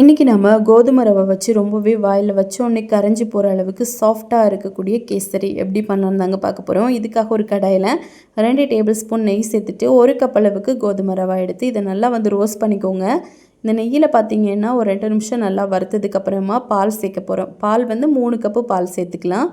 இன்றைக்கி நம்ம கோதுமை ரவை வச்சு ரொம்பவே வாயில் வச்சோன்னே உடனே கரைஞ்சி போகிற அளவுக்கு சாஃப்டாக இருக்கக்கூடிய கேசரி எப்படி பண்ணலான்னு தாங்க பார்க்க போகிறோம் இதுக்காக ஒரு கடாயில் ரெண்டு டேபிள் ஸ்பூன் நெய் சேர்த்துட்டு ஒரு கப் அளவுக்கு கோதுமை ரவை எடுத்து இதை நல்லா வந்து ரோஸ்ட் பண்ணிக்கோங்க. இந்த நெய்யில் பார்த்தீங்கன்னா ஒரு ரெண்டு நிமிஷம் நல்லா வறுத்ததுக்கப்புறமா பால் சேர்க்க போகிறோம் பால் வந்து மூணு கப்பு பால் சேர்த்துக்கலாம்.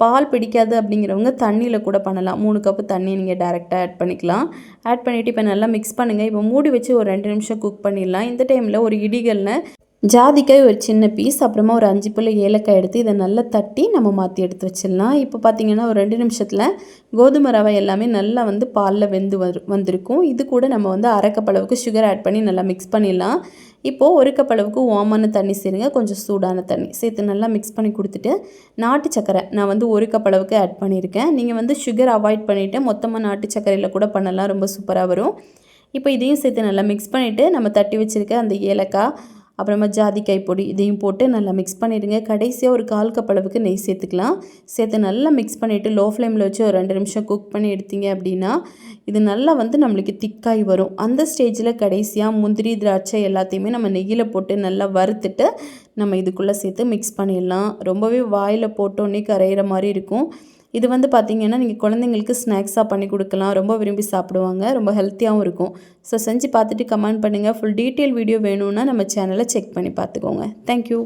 பால் பிடிக்காது அப்படிங்கிறவங்க தண்ணியில் கூட பண்ணலாம். மூணு கப்பு தண்ணி நீங்கள் டேரெக்டாக ஆட் பண்ணிக்கலாம். ஆட் பண்ணிவிட்டு இப்போ நல்லா மிக்ஸ் பண்ணுங்கள் இப்போ மூடி வச்சு ஒரு ரெண்டு நிமிஷம் குக் பண்ணிடலாம். இந்த டைமில் ஒரு இடிகளில் ஜாதிக்காய் ஒரு சின்ன பீஸ் அப்புறமா ஒரு அஞ்சு புள்ள ஏலக்காய் எடுத்து இதை நல்லா தட்டி நம்ம மாற்றி எடுத்து வச்சிடலாம். இப்போ பார்த்தீங்கன்னா ஒரு ரெண்டு நிமிஷத்தில் கோதுமை ரவை எல்லாமே நல்லா வந்து பாலில் வெந்து வந்து வந்திருக்கும். இது கூட நம்ம வந்து அரை கப் அளவுக்கு சுகர் ஆட் பண்ணி நல்லா மிக்ஸ் பண்ணிடலாம். இப்போது ஒரு கப் அளவுக்கு ஓமான தண்ணி சேருங்க. கொஞ்சம் சூடான தண்ணி சேர்த்து நல்லா மிக்ஸ் பண்ணி கொடுத்துட்டு நாட்டு சக்கரை நான் வந்து ஒரு கப் அளவுக்கு ஆட் பண்ணியிருக்கேன். நீங்கள் வந்து சுகர் அவாய்ட் பண்ணிவிட்டு மொத்தமாக நாட்டு சக்கரையில் கூட பண்ணலாம். ரொம்ப சூப்பராக வரும். இப்போ இதையும் சேர்த்து நல்லா மிக்ஸ் பண்ணிவிட்டு நம்ம தட்டி வச்சுருக்க அந்த ஏலக்காய் அப்புறமா ஜாதிக்காய் பொடி இதையும் போட்டு நல்லா மிக்ஸ் பண்ணிவிடுங்க கடைசியாக ஒரு கால் கப் அளவுக்கு நெய் சேர்த்துக்கலாம். சேர்த்து நல்லா மிக்ஸ் பண்ணிவிட்டு லோ ஃப்ளேமில் வச்சு ஒரு ரெண்டு நிமிஷம் குக் பண்ணி எடுத்தீங்க அப்படின்னா இது நல்லா வந்து நம்மளுக்கு திக்காய் வரும். அந்த ஸ்டேஜில் கடைசியாக முந்திரி திராட்சை எல்லாத்தையுமே நம்ம நெய்யில் போட்டு நல்லா வறுத்துட்டு நம்ம இதுக்குள்ளே சேர்த்து மிக்ஸ் பண்ணிடலாம். ரொம்பவே வாயில் போட்டோன்னே கரையிற மாதிரி இருக்கும். இது வந்து பார்த்திங்கன்னா நீங்கள் குழந்தைங்களுக்கு ஸ்நாக்ஸாக பண்ணி கொடுக்கலாம். ரொம்ப விரும்பி சாப்பிடுவாங்க. ரொம்ப ஹெல்த்தியாகவும் இருக்கும். ஸோ செஞ்சு பார்த்துட்டு கமெண்ட் பண்ணுங்கள் ஃபுல் டீட்டெயில் வீடியோ வேணும்னா நம்ம சேனலை செக் பண்ணி பார்த்துக்கோங்க. தேங்க்யூ